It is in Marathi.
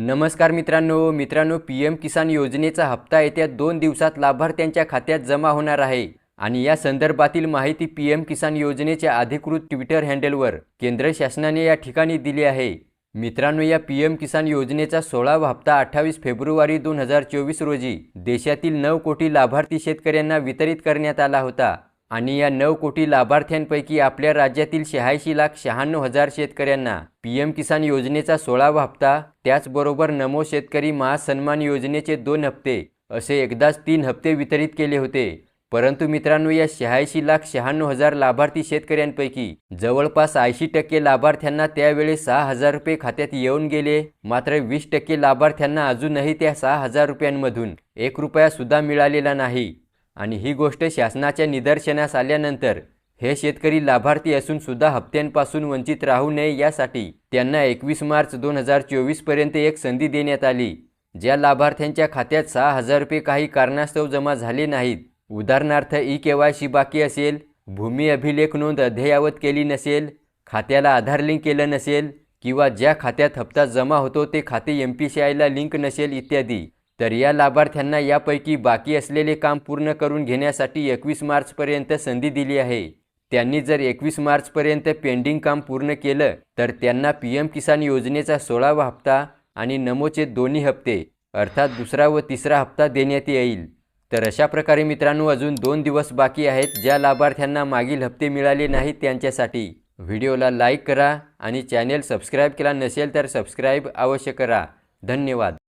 नमस्कार मित्रांनो मित्रांनो पी एम किसान योजनेचा हप्ता येत्या दोन दिवसात लाभार्थ्यांच्या खात्यात जमा होणार आहे. आणि या संदर्भातील माहिती पी एम किसान योजनेच्या अधिकृत ट्विटर हँडलवर केंद्र शासनाने या ठिकाणी दिली आहे. मित्रांनो या पी एम किसान योजनेचा सोळावा हप्ता अठ्ठावीस फेब्रुवारी दोन हजार चोवीस रोजी देशातील नऊ कोटी लाभार्थी शेतकऱ्यांना वितरित करण्यात आला होता. आणि या नऊ कोटी लाभार्थ्यांपैकी आपल्या राज्यातील शहाऐंशी लाख शहाण्णव हजार शेतकऱ्यांना पी एम किसान योजनेचा सोळावा हप्ता त्याचबरोबर नमो शेतकरी महासन्मान योजनेचे दोन हप्ते असे एकदाच तीन हप्ते वितरित केले होते. परंतु मित्रांनो या शहाऐंशी लाख शहाण्णव हजार लाभार्थी शेतकऱ्यांपैकी जवळपास ऐंशी टक्के लाभार्थ्यांना त्यावेळेस सहा हजार रुपये खात्यात येऊन गेले. मात्र वीस टक्के लाभार्थ्यांना अजूनही त्या सहा हजार रुपयांमधून एक रुपया सुद्धा मिळालेला नाही. आणि ही गोष्ट शासनाच्या निदर्शनास आल्यानंतर हे शेतकरी लाभार्थी असून सुद्धा हप्त्यांपासून वंचित राहू नये यासाठी त्यांना एकवीस मार्च दोन हजार चोवीसपर्यंत एक संधी देण्यात आली ज्या लाभार्थ्यांच्या खात्यात सहा हजार रुपये काही कारणास्तव जमा झाले नाहीत. उदाहरणार्थ ई के वाय सी बाकी असेल भूमी अभिलेख नोंद अद्ययावत केली नसेल खात्याला आधार लिंक केलं नसेल किंवा ज्या खात्यात हप्ता जमा होतो ते खाते एम पी सी आयला लिंक नसेल इत्यादी. तर या लाभार्थ्यांना यापैकी बाकी असलेले काम पूर्ण करून घेण्यासाठी एकवीस मार्चपर्यंत संधी दिली आहे. त्यांनी जर एकवीस मार्चपर्यंत पेंडिंग काम पूर्ण केलं तर त्यांना पी एम किसान योजनेचा सोळावा हप्ता आणि नमोचे दोन्ही हप्ते अर्थात दुसरा व तिसरा हप्ता देण्यात येईल. तर अशा प्रकारे मित्रांनो अजून दोन दिवस बाकी आहेत ज्या लाभार्थ्यांना मागील हप्ते मिळाले नाहीत त्यांच्यासाठी. व्हिडिओला लाईक करा आणि चॅनेल सबस्क्राईब केला नसेल तर सबस्क्राईब अवश्य करा. धन्यवाद.